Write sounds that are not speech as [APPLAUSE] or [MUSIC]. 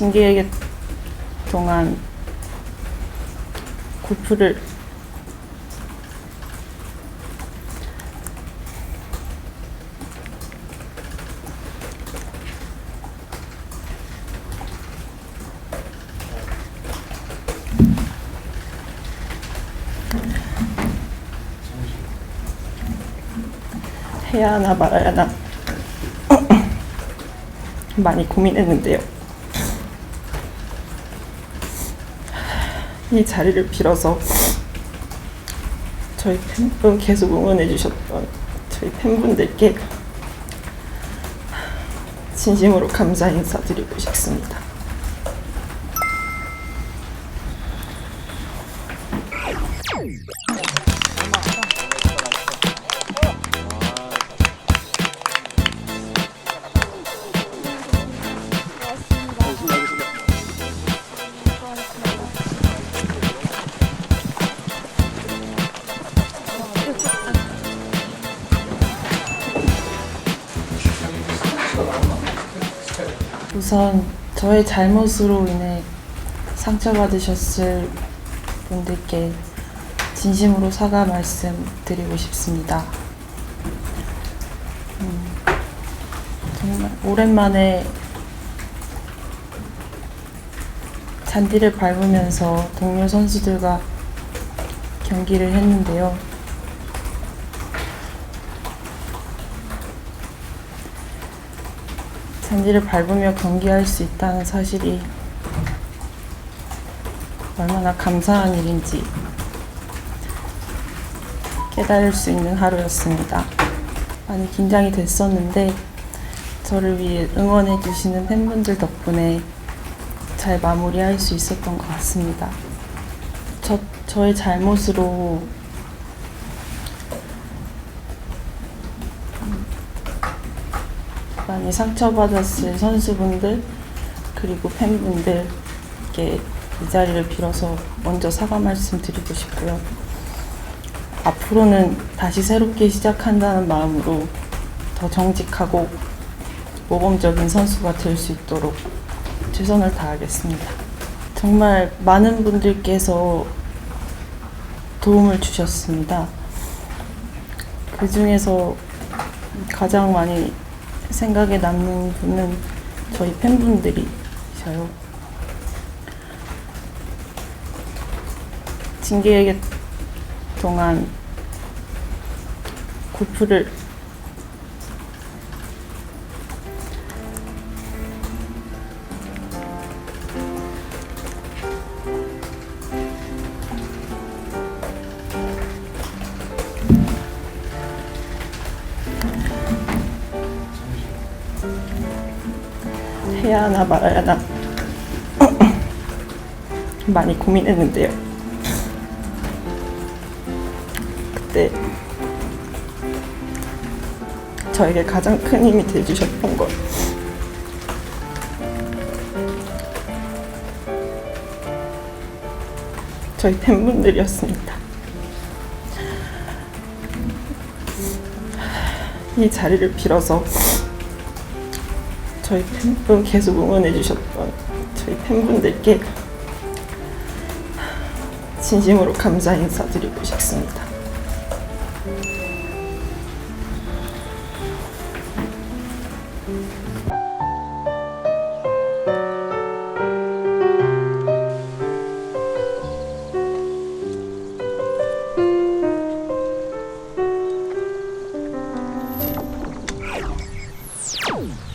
징계에게 동안 골프를 해야 하나 말아야 하나 [COUGHS] 많이 고민했는데요. 이 자리를 빌어서 저희 팬분 계속 응원해 주셨던 저희 팬분들께 진심으로 감사 인사드리고 싶습니다. 우선 저의 잘못으로 인해 상처받으셨을 분들께 진심으로 사과 말씀드리고 싶습니다. 음, 정말 오랜만에 잔디를 밟으면서 동료 선수들과 경기를 했는데요. 잔디를 밟으며 경기할 수 있다는 사실이 얼마나 감사한 일인지 깨달을 수 있는 하루였습니다. 많이 긴장이 됐었는데 저를 위해 응원해 주시는 팬분들 덕분에 잘 마무리할 수 있었던 것 같습니다. 저, 저의 잘못으로 많이 상처받았을 선수분들 그리고 팬분들께 이 자리를 빌어서 먼저 사과 말씀드리고 싶고요. 앞으로는 다시 새롭게 시작한다는 마음으로 더 정직하고 모범적인 선수가 될 수 있도록 최선을 다하겠습니다. 정말 많은 분들께서 도움을 주셨습니다. 그 중에서 가장 많이 생각에 남는 분은 저희 팬분들이셔요. 징계에게 동안 골프를 해야 하나 말아야 하나 많이 고민했는데요. 그때 저에게 가장 큰 힘이 돼주셨던 건 저희 팬분들이었습니다. 이 자리를 빌어서 저희 팬분 계속 응원해주셨던 저희 팬분들께 진심으로 감사 인사드리고 싶습니다. 嗯。